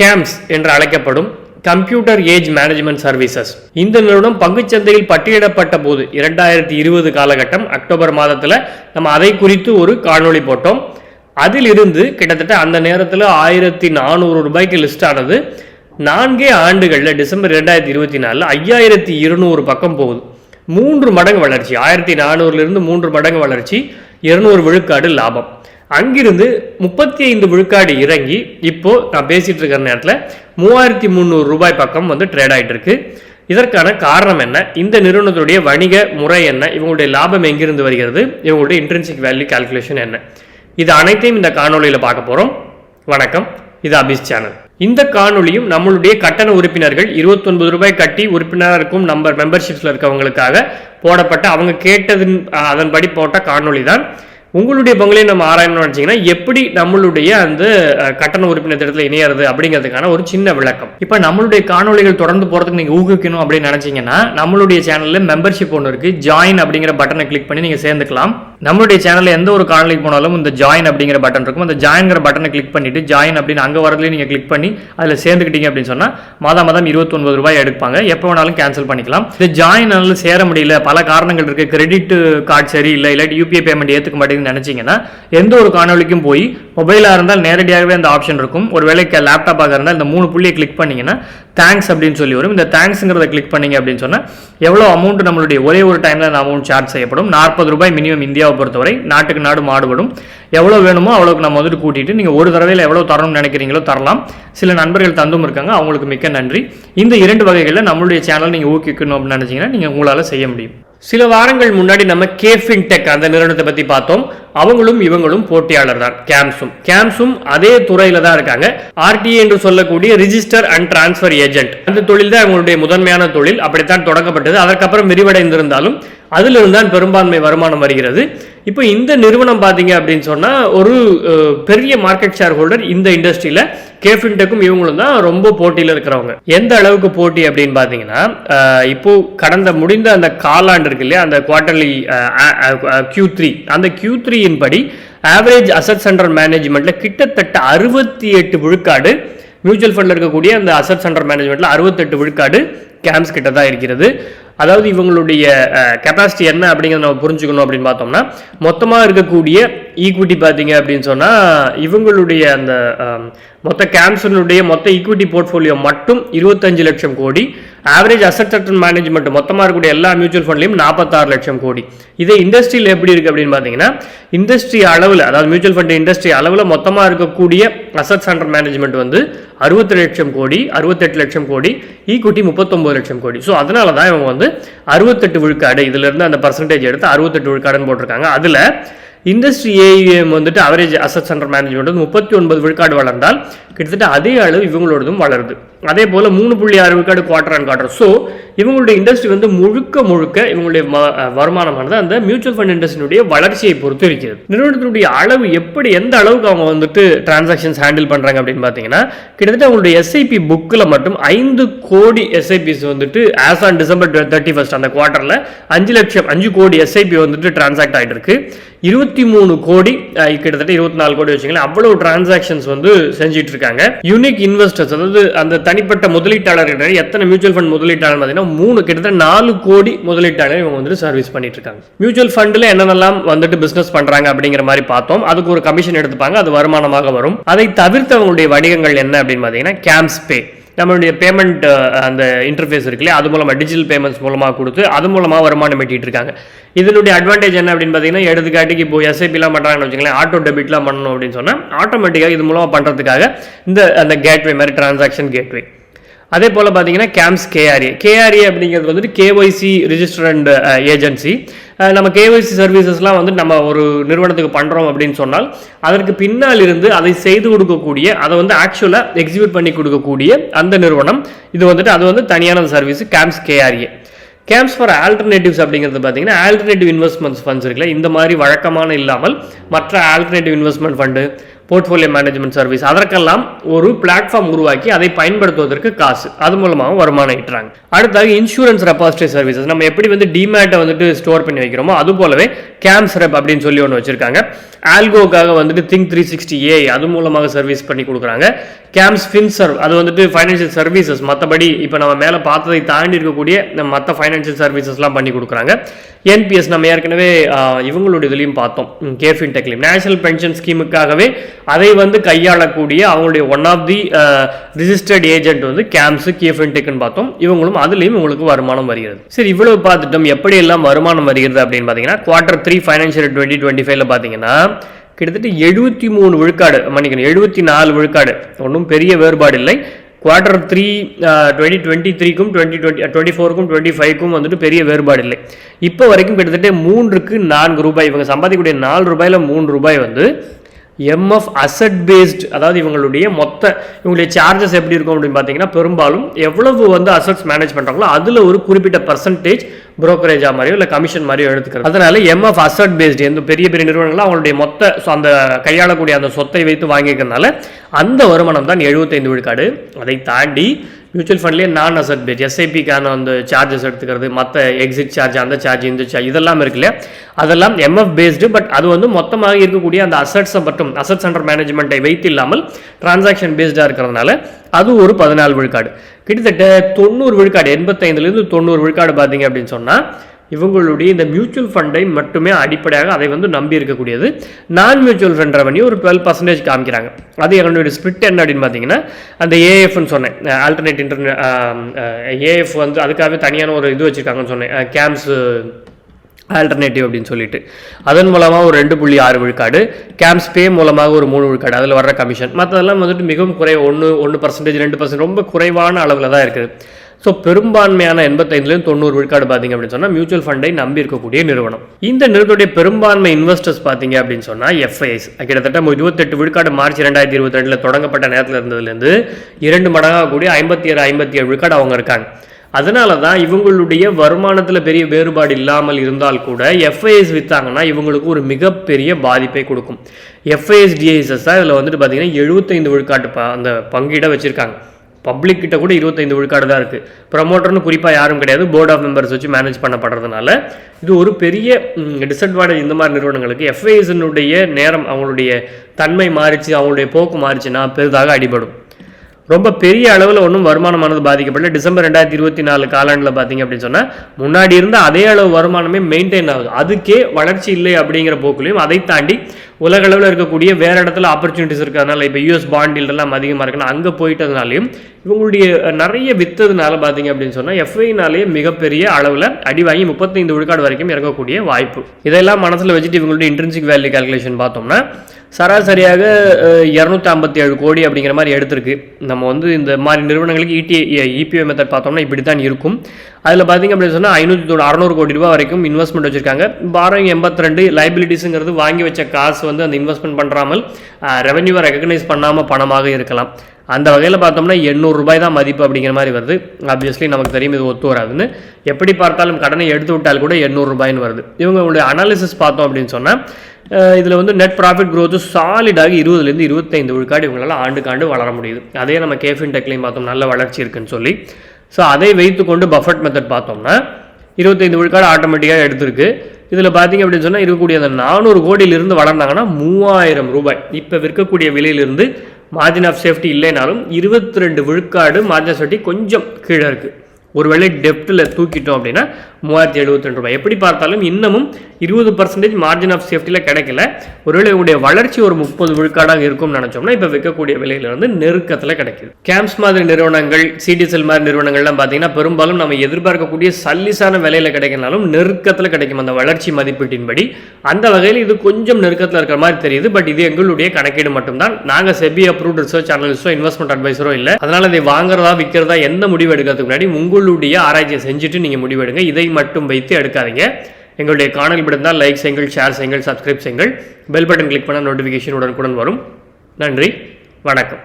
Games என்று அழைக்கப்படும் computer age management services இந்த நிறுவனம் பங்குச்சந்தையில் பட்டியலிடப்பட்ட போது இரண்டாயிரத்தி இருபது காலகட்டம் அக்டோபர் மாதத்தில் நம்ம அதை குறித்து ஒரு காணொளி போட்டோம். அதிலிருந்து கிட்டத்தட்ட அந்த நேரத்தில் ஆயிரத்தி நானூறு ரூபாய்க்கு லிஸ்ட் ஆனது. நான்கே ஆண்டுகளில் டிசம்பர் ரெண்டாயிரத்தி இருபத்தி நாலில் ஐயாயிரத்தி இருநூறு பக்கம் போகுது. மூன்று மடங்கு வளர்ச்சி. ஆயிரத்தி நானூறுலேருந்து மூன்று மடங்கு வளர்ச்சி. இருநூறு விழுக்காடு லாபம். அங்கிருந்து முப்பத்தி ஐந்து விழுக்காடு இறங்கி இப்போ நான் பேசிட்டு இருக்கிற நேரத்தில் மூவாயிரத்தி முந்நூறு ரூபாய் பக்கம் வந்து ட்ரேட் ஆகிட்டு இருக்கு இதற்கான காரணம் என்ன? இந்த நிறுவனத்துடைய வணிக முறை என்ன? இவங்களுடைய லாபம் எங்கிருந்து வருகிறது? இவங்களுடைய இன்ட்ரென்சிக் வேல்யூ கால்குலேஷன் என்ன? இது அனைத்தையும் இந்த காணொலியில் பார்க்க போகிறோம் வணக்கம். இது அபிஸ் சேனல் இந்த காணொலியும் நம்மளுடைய கட்டண உறுப்பினர்கள் 29 ரூபாய் கட்டி உறுப்பினராக இருக்கும் நம்பர் மெம்பர்ஷிப்ஸில் இருக்கவங்களுக்காக போடப்பட்ட அவங்க கேட்டதின் அதன்படி போட்ட காணொளி தான் உங்களுடைய பங்குலையும் நம்ம ஆராயணும்னு நினச்சிங்கன்னா எப்படி நம்மளுடைய அந்த கட்டண உறுப்பினர் திட்டத்தில் இணையறது அப்படிங்கிறதுக்கான ஒரு சின்ன விளக்கம். இப்போ நம்மளுடைய காணொளிகள் தொடர்ந்து போகிறதுக்கு நீங்கள் ஊக்குவிக்கணும் அப்படின்னு நினச்சிங்கன்னா நம்மளுடைய சேனலில் மெம்பர்ஷிப் ஒன்று இருக்குது ஜாயின் அப்படிங்கிற பட்டனை கிளிக் பண்ணி நீங்கள் சேர்ந்துக்கலாம். நம்மளுடைய சேனலில் எந்த ஒரு காணொலிக்கு போனாலும் இந்த ஜாயின் அப்படிங்கிற பட்டன் இருக்கும். அந்த ஜாயின்ங்கிற பட்டனை கிளிக் பண்ணிட்டு ஜாயின் அப்படின்னு அங்கே வரதுலேயே நீங்கள் கிளிக் பண்ணி அதில் சேர்ந்துக்கிட்டீங்க அப்படின்னு சொன்னால் மாதம் மாதம் 29 ரூபாய் எடுப்பாங்க. எப்போ வேணாலும் கேன்சல் பண்ணிக்கலாம். இந்த ஜாயின் சேர முடியல பல காரணங்கள் இருக்குது கிரெடிட் கார்டு சரி இல்லை இல்லாட்டி யூபிஐ பேமெண்ட் ஏற்றுக்க மாட்டேங்குதுன்னு நினச்சிங்கன்னா எந்த ஒரு காணொலிக்கும் போய் மொபைலாக இருந்தால் நேரடியாகவே அந்த ஆப்ஷன் இருக்கும். ஒரு வேலைக்கு லேப்டாப்பாக இருந்தால் இந்த மூணு புள்ளியை கிளிக் பண்ணிங்கன்னா தேங்க்ஸ் அப்படின்னு சொல்லி வரும். இந்த தேங்க்ஸுங்கிறத கிளிக் பண்ணிங்க அப்படின்னு சொன்னால் எவ்வளோ அமௌண்ட் நம்மளுடைய ஒரே ஒரு டைமில் அந்த அமௌண்ட் சார்ஜ் செய்யப்படும்? நாற்பது ரூபாய் மினிமம் இந்தியாவை பொறுத்தவரை நாட்டுக்கு நாடு மாடுபடும் எவ்வளோ வேணுமோ அவ்வளோக்கு நம்ம வந்துட்டு கூட்டிட்டு நீங்கள் ஒரு தடவையில் எவ்வளோ தரணும்னு நினைக்கிறீங்களோ தரலாம். சில நண்பர்கள் தந்தும் இருக்காங்க அவங்களுக்கு மிக்க நன்றி. இந்த இரண்டு வகைகளில் நம்மளுடைய சேனல் நீங்கள் ஊக்குவிக்கணும் அப்படின்னு நினச்சிங்கன்னா நீங்கள் உங்களால் செய்ய முடியும். சில வாரங்கள் முன்னாடி நம்ம கேஃபின் டெக் அந்த நிறுவனத்தை பற்றி பார்த்தோம். அவங்களும் இவங்களும் போட்டியாளர் தான் கேம்ஸும் கேம்ஸும் அதே துறையில தான் இருக்காங்க. ஆர்டிஏ என்று சொல்லக்கூடிய ரிஜிஸ்டர் அண்ட் டிரான்ஸ்ஃபர் ஏஜென்ட் அந்த தொழில் தான் அவங்களுடைய முதன்மையான தொழில். அப்படித்தான் தொடங்கப்பட்டது. அதற்கப்புறம் விரிவடைந்திருந்தாலும் அதிலிருந்து தான் பெரும்பான்மை வருமானம் வருகிறது. இப்போ இந்த நிறுவனம் பார்த்தீங்க அப்படின்னு சொன்னால் ஒரு பெரிய மார்க்கெட் ஷேர் ஹோல்டர் இந்த இண்டஸ்ட்ரியில் கேஃபின்டெக்கும் இவங்களும் தான் ரொம்ப போட்டியில் இருக்கிறவங்க. எந்த அளவுக்கு போட்டி அப்படின்னு பார்த்தீங்கன்னா இப்போ கடந்த முடிந்த அந்த காலாண்டு இருக்கு இல்லையா அந்த குவார்டர்லி கியூ த்ரீ அந்த கியூ த்ரீயின் படி ஆவரேஜ் அசட் சென்டர் மேனேஜ்மெண்ட்ல கிட்டத்தட்ட அறுபத்தி எட்டு விழுக்காடு மியூச்சுவல் ஃபண்டில் இருக்கக்கூடிய அந்த அசட் சென்டர் மேனேஜ்மெண்ட்டில் அறுபத்தெட்டு விழுக்காடு கேம்ப்ஸ் கிட்ட தான் இருக்கிறது. அதாவது இவங்களுடைய கெப்பாசிட்டி என்ன அப்படிங்கிறத நம்ம புரிஞ்சுக்கணும் அப்படின்னு பார்த்தோம்னா மொத்தமாக இருக்கக்கூடிய ஈக்விட்டி பார்த்தீங்க அப்படின்னு சொன்னால் இவங்களுடைய அந்த மொத்த கேம்ஸனுடைய மொத்த ஈக்விட்டி போர்ட்ஃபோலியோ மட்டும் இருபத்தஞ்சு லட்சம் கோடி ஆவரேஜ் அசட் செக்டர் மேனேஜ்மெண்ட் மொத்தமாக இருக்கக்கூடிய எல்லா மியூச்சுவல் ஃபண்ட்லையும் நாற்பத்தாறு லட்சம் கோடி. இதே இண்டஸ்ட்ரியில் எப்படி இருக்குது அப்படின்னு பார்த்தீங்கன்னா இண்டஸ்ட்ரி அளவில் அதாவது மியூச்சுவல் ஃபண்ட் இண்டஸ்ட்ரி அளவில் மொத்தமாக இருக்கக்கூடிய அசட்ஸ் அண்டர் மேனேஜ்மெண்ட் வந்து அறுபத்தி லட்சம் கோடி அறுபத்தெட்டு லட்சம் கோடி ஈக்குட்டி முப்பத்தொம்பது லட்சம் கோடி. ஸோ அதனால தான் இவங்க வந்து அறுபத்தெட்டு விழுக்காடு இதிலிருந்து அந்த பர்சன்டேஜ் எடுத்து அறுபத்தெட்டு விழுக்காடுன்னு போட்டிருக்காங்க. அதில் இண்டஸ்ட்ரி ஏஇஎம் வந்துட்டு அவரேஜ் அசட் சென்டர் மேனேஜ்மெண்ட் வந்து முப்பத்தி ஒன்பது விழுக்காடு வளர்ந்தால் கிட்டத்தட்ட அதே அளவு இவங்களோடதும் வளருது. அதே போல் மூணு புள்ளி ஆறு விழுக்காடு குவார்டர் அண்ட் குவார்டர் ஸோ இவங்களுடைய இண்டஸ்ட்ரி வந்து முழுக்க முழுக்க இவங்களுடைய வருமானமானது அந்த மியூச்சுவல் ஃபண்ட் இண்டஸ்ட்ரியுடைய வளர்ச்சியை பொறுத்து இருக்கிறது. நிறுவனத்தினுடைய அளவு எப்படி எந்த அளவுக்கு அவங்க வந்துட்டு டிரான்சாக்ஷன்ஸ் ஹேண்டில் பண்ணுறாங்க அப்படின்னு பார்த்தீங்கன்னா கிட்டத்தட்ட அவங்களுடைய எஸ்ஐபி புக்கில் மட்டும் ஐந்து கோடி எஸ்ஐபிஸ் வந்துட்டு as on December thirty first அந்த குவார்ட்டரில் அஞ்சு லட்சம் அஞ்சு கோடி எஸ்ஐபி வந்துட்டு டிரான்சாக்ட் ஆகிட்டு இருக்கு இருபத்தி இருபத்தி மூணு கோடி கிட்டத்தட்ட இருபத்தி நாலு கோடி வச்சுங்களேன் அவ்வளவு டிரான்சாக்ஷன்ஸ் வந்து செஞ்சுட்டு இருக்காங்க யூனிக் இன்வெஸ்டர்ஸ் அதாவது அந்த தனிப்பட்ட முதலீட்டாளர்கள் எத்தனை மியூச்சுவல் ஃபண்ட் முதலீட்டாளர் பார்த்தீங்கன்னா மூணு கிட்டத்தட்ட நாலு கோடி முதலீட்டாளர் இவங்க வந்துட்டு சர்வீஸ் பண்ணிட்டு இருக்காங்க மியூச்சுவல் ஃபண்டில் என்னென்னலாம் வந்துட்டு பிசினஸ் பண்றாங்க அப்படிங்கிற மாதிரி பார்த்தோம். அதுக்கு ஒரு கமிஷன் எடுத்துப்பாங்க அது வருமானமாக வரும். அதை தவிர்த்து அவங்களுடைய வணிகங்கள் என்ன அப்படின்னு பார்த்தீங்கன்னா கேம்ஸ் பே நம்மளுடைய பேமெண்ட் அந்த இன்டர்ஃபேஸ் இருக்குல்லையா அது மூலமாக டிஜிட்டல் பேமெண்ட்ஸ் மூலமாக கொடுத்து அது மூலமாக வருமானம் ஈட்டிட்டு இருக்காங்க. இதனுடைய அட்வான்டேஜ் என்ன அப்படின்னு பார்த்தீங்கன்னா எடுத்துக்காட்டுக்கு இப்போ எஸ்ஐபிலாம் பண்ணுறாங்கன்னு வச்சுங்களேன் ஆட்டோ டெபிட்லாம் பண்ணணும் அப்படின்னு சொன்னால் ஆட்டோமேட்டிக்காக இது மூலமாக பண்ணுறதுக்காக இந்த அந்த கேட்வே மாதிரி டிரான்சாக்ஷன் கேட்வே அதே போல் பார்த்தீங்கன்னா கேம்ஸ் கேஆர்ஏ. கேஆர்ஏ அப்படிங்கிறது வந்துட்டு கேஒய்சி ரிஜிஸ்டர் அண்ட் ஏஜென்சி. நம்ம கேஒய்சி சர்வீசஸ்லாம் வந்து நம்ம ஒரு நிறுவனத்துக்கு பண்ணுறோம் அப்படின்னு சொன்னால் அதற்கு பின்னால் இருந்து அதை செய்து கொடுக்கக்கூடிய அதை வந்து ஆக்சுவலாக எக்ஸிக்யூட் பண்ணி கொடுக்கக்கூடிய அந்த நிறுவனம் இது வந்துட்டு அது வந்து தனியான service CAMS KRA. CAMS for alternatives அப்படிங்கிறது பார்த்தீங்கன்னா ஆல்டர்னேட்டிவ் இன்வெஸ்ட்மெண்ட்ஸ் ஃபண்ட்ஸ் இருக்குல்ல இந்த மாதிரி வழக்கமான இல்லாமல் மற்ற alternative investment fund portfolio management service அதற்கெல்லாம் ஒரு பிளாட்ஃபார்ம் உருவாக்கி அதை பயன்படுத்துவதற்கு காசு. அது மூலமாகவும் வருமானம் ஈட்டுறாங்க. அடுத்தாக இன்சூரன்ஸ் ரெபாசிட்டரி சர்வீசஸ் நம்ம எப்படி வந்து டிமேட்டை வந்துட்டு ஸ்டோர் பண்ணி வைக்கிறோமோ அது போலவே கேம்ஸ் ரெப் அப்படின்னு சொல்லி ஒன்று வச்சிருக்காங்க. ஆல்கோக்காக வந்துட்டு திங்க் த்ரீ சிக்ஸ்டி ஏ அது மூலமாக சர்வீஸ் பண்ணி கொடுக்குறாங்க. கேம்ஸ் ஃபின்சர்வ் அது வந்துட்டு ஃபைனான்ஷியல் சர்வீசஸ் மற்றபடி இப்போ நம்ம மேலே பார்த்ததை தாண்டி இருக்கக்கூடிய மற்ற ஃபைனான்ஷியல் சர்வீசஸ்லாம் பண்ணி கொடுக்குறாங்க. என்பிஎஸ் நம்ம ஏற்கனவே இவங்களுடைய இதுலையும் பார்த்தோம். கேஃபின் டெக்லையும் நேஷனல் பென்ஷன் ஸ்கீமுக்காகவே அதை வந்து கையாளக்கூடிய அவங்களுடைய one of the registered agent வந்து கேம்ஸு கேஃபின் டெக்னு பார்த்தோம். இவங்களும் அதுலேயும் உங்களுக்கு வருமானம் வருகிறது. சரி இவ்வளவு பார்த்துட்டோம். எப்படி எல்லாம் வருமானம் வருகிறது அப்படின்னு பார்த்தீங்கன்னா quarter three financial twenty twenty ஃபைவ்ல பார்த்தீங்கன்னா கிட்டத்தட்ட எழுபத்தி மூணு விழுக்காடு மன்னிக்கணும் எழுபத்தி நாலு விழுக்காடு. ஒன்றும் பெரிய வேறுபாடு இல்லை. குவார்டர் த்ரீ டுவெண்ட்டி டுவெண்ட்டி த்ரீக்கும் டுவெண்ட்டி டுவெண்ட்டி டுவெண்ட்டி ஃபோருக்கும் டுவெண்ட்டி ஃபைவ்க்கும் வந்துட்டு பெரிய வேறுபாடு இல்லை. இப்போ வரைக்கும் கிட்டத்தட்ட மூன்றுக்கு நான்கு ரூபாய் இவங்க சம்பாதிக்கக்கூடிய நாலு ரூபாயில் மூணு ரூபாய் வந்து எம்எஃப் அசட் பேஸ்ட் அதாவது இவங்களுடைய மொத்த இவங்களுடைய சார்ஜஸ் எப்படி இருக்கும் அப்படின்னு பார்த்தீங்கன்னா பெரும்பாலும் எவ்வளவு வந்து அசட்ஸ் மேனேஜ் பண்ணுறாங்களோ அதில் ஒரு குறிப்பிட்ட பர்சன்டேஜ் புரோக்கரேஜாக மாதிரியோ இல்லை கமிஷன் மாதிரியோ எடுத்துக்கிறது. அதனால எம்எஃப் அசட் பேஸ்டு எந்த பெரிய பெரிய நிறுவனங்கள் அவங்களுடைய மொத்த அந்த கையாளக்கூடிய அந்த சொத்தை வைத்து வாங்கிக்கிறதுனால அந்த வருமானம் தான் எழுபத்தைந்து விழுக்காடு. அதை தாண்டி மியூச்சுவல் ஃபண்ட்லேயே நான் அசட் பேஸ் எஸ்ஐபிக்கான அந்த சார்ஜஸ் எடுத்துக்கிறது மற்ற எக்ஸிட் சார்ஜ் அந்த சார்ஜ் இந்த சார்ஜ் இதெல்லாம் இருக்கு இல்லையா? அதெல்லாம் எம்எஃப் பேஸ்டு பட் அது வந்து மொத்தமாக இருக்கக்கூடிய அந்த அசட்ஸை மற்றும் அசட் அண்டர் மேனேஜ்மெண்ட்டை வைத்து இல்லாமல் டிரான்சாக்ஷன் பேஸ்டாக இருக்கிறதுனால அது ஒரு பதினாலு விழுக்காடு. கிட்டத்தட்ட தொண்ணூறு விழுக்காடு எண்பத்தைந்துலேருந்து தொண்ணூறு விழுக்காடு பார்த்தீங்க அப்படின்னு சொன்னால் இவங்களுடைய இந்த மியூச்சுவல் ஃபண்டை மட்டுமே அடிப்படையாக அதை வந்து நம்பி இருக்கக்கூடியது. நான் மியூச்சுவல் ஃபண்ட் ரெவன்யூ ஒரு டுவெல் பர்சன்டேஜ் காமிக்கிறாங்க. அது எங்களுடைய ஸ்பிட் என்ன அப்படின்னு பார்த்தீங்கன்னா அந்த ஏஎஃப்னு சொன்னேன். ஆல்டர்னேட் இன்டர்நெட் ஏஎஃப் வந்து அதுக்காகவே தனியான ஒரு இது வச்சுருக்காங்கன்னு சொன்னேன். கேம்ஸ் ஆல்டர்னேட்டிவ் அப்படின்னு சொல்லிட்டு. அதன் மூலமாக ஒரு ரெண்டு புள்ளி ஆறு விழுக்காடு கேம்ஸ் பே மூலமாக ஒரு மூணு விழுக்காடு அதில் வர்ற கமிஷன் மற்றதெல்லாம் வந்துட்டு மிகவும் குறை ஒன்று ஒன்று பர்சன்டேஜ் ரெண்டு பர்சன்ட் ரொம்ப குறைவான அளவில் தான் இருக்குது. ஸோ பெரும்பான்மையான எண்பத்தைந்துலேருந்து தொண்ணூறு விழுக்காடு பார்த்தீங்க அப்படின்னு சொன்னால் மியூச்சுவல் ஃபண்டை நம்பி இருக்கக்கூடிய நிறுவனம். இந்த நிறுவனத்துடைய பெரும்பான்மை இன்வெஸ்டர்ஸ் பார்த்தீங்க அப்படின்னு சொன்னால் எஃப்ஐஎஸ் கிட்டத்தட்ட இருபத்தெட்டு விழுக்காடு மார்ச் ரெண்டாயிரத்தி இருபத்தி ரெண்டில் தொடங்கப்பட்ட நேரத்தில் இருந்ததுலேருந்து இரண்டு மடங்காக கூடிய ஐம்பத்தி ஏழு ஐம்பத்தி ஏழு விழுக்காடு அவங்க இருக்காங்க. அதனால தான் இவங்களுடைய வருமானத்தில் பெரிய வேறுபாடு இல்லாமல் இருந்தால் கூட எஃப்ஐஎஸ் விற்றாங்கன்னா இவங்களுக்கு ஒரு மிகப்பெரிய பாதிப்பை கொடுக்கும். எஃப்ஐஎஸ் டிஐஎஸ்எஸ் தான் இதில் வந்துட்டு பார்த்தீங்கன்னா எழுபத்தைந்து விழுக்காட்டு ப அந்த பங்கீடை வச்சுருக்காங்க. பப்ளிக் கிட்ட கூட இருபத்தைந்து விழுக்காடு தான் இருக்குது ப்ரமோட்டர்னு குறிப்பாக யாரும் கிடையாது. போர்ட் ஆஃப் மெம்பர்ஸ் வச்சு மேனேஜ் பண்ணப்படுறதுனால இது ஒரு பெரிய டிஸ்அட்வான்டேஜ் இந்த மாதிரி நிறுவனங்களுக்கு. எஃப்ஐஎஸ்னுடைய நேரம் அவங்களுடைய தன்மை மாறிச்சு அவங்களுடைய போக்கு மாறிச்சுன்னா பெரிதாக அடிபடும். ரொம்ப பெரிய அளவில் ஒன்றும் வருமானமானது பாதிக்கப்படல. டிசம்பர் ரெண்டாயிரத்தி இருபத்தி நாலு காலாண்டில் பார்த்தீங்க அப்படின்னு சொன்னால் முன்னாடி இருந்த அதே அளவு வருமானமே மெயின்டைன் ஆகுது. அதுக்கே வளர்ச்சி இல்லை அப்படிங்கிற போக்குலையும் அதை தாண்டி உலக அளவில் இருக்கக்கூடிய வேறு இடத்துல ஆப்பர்ச்சுனிட்டிஸ் இருக்கிறதுனால இப்போ யூஎஸ் பாண்டில்லாம் அதிகமாக இருக்குன்னா அங்கே போயிட்டதுனாலையும் இவங்களுடைய நிறைய வித்ததுனால பார்த்தீங்க அப்படின்னு சொன்னால் எஃப்ஐனாலே மிகப்பெரிய அளவில் அடி வாங்கி முப்பத்தைந்து விழுக்காடு வரைக்கும் இறங்கக்கூடிய வாய்ப்பு. இதெல்லாம் மனசில் வச்சுட்டு இவங்களுடைய இன்ட்ரென்சிக் வேல்யூ கால்குலேஷன் பார்த்தோம்னா சராசரியாக இரநூத்தி ஐம்பத்தி ஏழு கோடி அப்படிங்கிற மாதிரி எடுத்திருக்கு. நம்ம வந்து இந்த மாதிரி நிறுவனங்களுக்கு இடி இபிஓ மெத்தட் பார்த்தோம்னா இப்படி தான் இருக்கும். அதில் பார்த்தீங்க அப்படின்னு சொன்னால் ஐநூற்றி அறநூறு கோடி ரூபாய் வரைக்கும் இன்வெஸ்ட்மெண்ட் வச்சுருக்காங்க. பாரம் எண்பத்தி ரெண்டு லைபிலிட்டிஸுங்கிறது வாங்கி வச்ச காசு வந்து அந்த இன்வெஸ்ட்மெண்ட் பண்ணுறாமல் ரெவன்யூவை ரெகக்னைஸ் பண்ணாமல் பணமாக இருக்கலாம். அந்த வகையில் பார்த்தோம்னா எண்ணூறு ரூபாய் தான் மதிப்பு அப்படிங்கிற மாதிரி வருது. ஆப்வியஸ்லி நமக்கு தெரியும் இது ஒத்து வராதுன்னு. எப்படி பார்த்தாலும் கடனை எடுத்து விட்டால் கூட எண்ணூறுரூபாயின்னு வருது. இவங்களுடைய அனாலிசிஸ் பார்த்தோம் அப்படின்னு சொன்னால் இதில் வந்து நெட் ப்ராஃபிட் க்ரோத்து சாலிடாக இருபதுலேருந்து இருபத்தைந்து விழுக்காடு இவங்களால ஆண்டுக்காண்டு வளர முடியுது. அதே நம்ம கேஃபின் டெக்லையும் பார்த்தோம் நல்ல வளர்ச்சி இருக்குன்னு சொல்லி. ஸோ அதை வைத்துக்கொண்டு பஃபட் மெத்தட் பார்த்தோம்னா இருபத்தைந்து விழுக்காடு ஆட்டோமேட்டிக்காக எடுத்திருக்கு. இதில் பார்த்தீங்க அப்படின்னு சொன்னால் இருக்கக்கூடிய அந்த நானூறு கோடியிலிருந்து வளர்ந்தாங்கன்னா மூவாயிரம் ரூபாய். இப்போ விற்கக்கூடிய விலையிலிருந்து மார்ஜின் ஆஃப் சேஃப்டி இல்லைனாலும் இருபத்தி ரெண்டு விழுக்காடு மார்ஜின் ஆஃப் சேஃப்டி கொஞ்சம் கீழே இருக்குது ஒருவேளை டெப்த்தில் தூக்கிட்டோம் அப்படின்னா மூவாயிரத்தி எழுபத்தி ரெண்டு ரூபாய். எப்படி பார்த்தாலும் இன்னமும் இருபது பர்சன்டேஜ் மார்ஜின் ஆஃப் சேஃப்டியில் கிடைக்கல. ஒருவேளை உடைய வளர்ச்சி ஒரு முப்பது விழுக்காடாக இருக்கும்னு நினச்சோம்னா இப்போ விற்கக்கூடிய விலையில வந்து நெருக்கத்தில் கிடைக்குது. கேம்ப்ஸ் மாதிரி நிறுவனங்கள் சிடிஎஸ்எல் மாதிரி நிறுவனங்கள்லாம் பார்த்தீங்கன்னா பெரும்பாலும் நம்ம எதிர்பார்க்கக்கூடிய சல்லிசான விலையில் கிடைக்கினாலும் நெருக்கத்தில் கிடைக்கும் அந்த வளர்ச்சி மதிப்பீட்டின்படி. அந்த வகையில் இது கொஞ்சம் நெருக்கத்தில் இருக்கிற மாதிரி தெரியுது. பட் இது எங்களுடைய கணக்கீடு மட்டும்தான். நாங்கள் செபி அப்ரூவ்ட் ரிசர்ச் அனலிஸ்டோ இன்வெஸ்ட்மெண்ட் அட்வைசரோ இல்லை. அதனால் இதை வாங்குறதா விற்கிறதா எந்த முடிவு எடுக்கிறதுக்கு முன்னாடி உங்களுடைய ஆராய்ச்சியை செஞ்சுட்டு நீங்கள் முடிவெடுங்க. இதை மட்டும் வைத்து எடுக்காதீங்க. எங்களுடைய காணல் பிடிந்தால் லைக் செய்யுங்கள் ஷேர் செய்யுங்கள் சப்ஸ்கிரைப் செய்யுங்கள். பெல் பட்டன் கிளிக் பண்ண நோட்டிஃபிகேஷன் உடனுக்குடன் வரும். நன்றி வணக்கம்.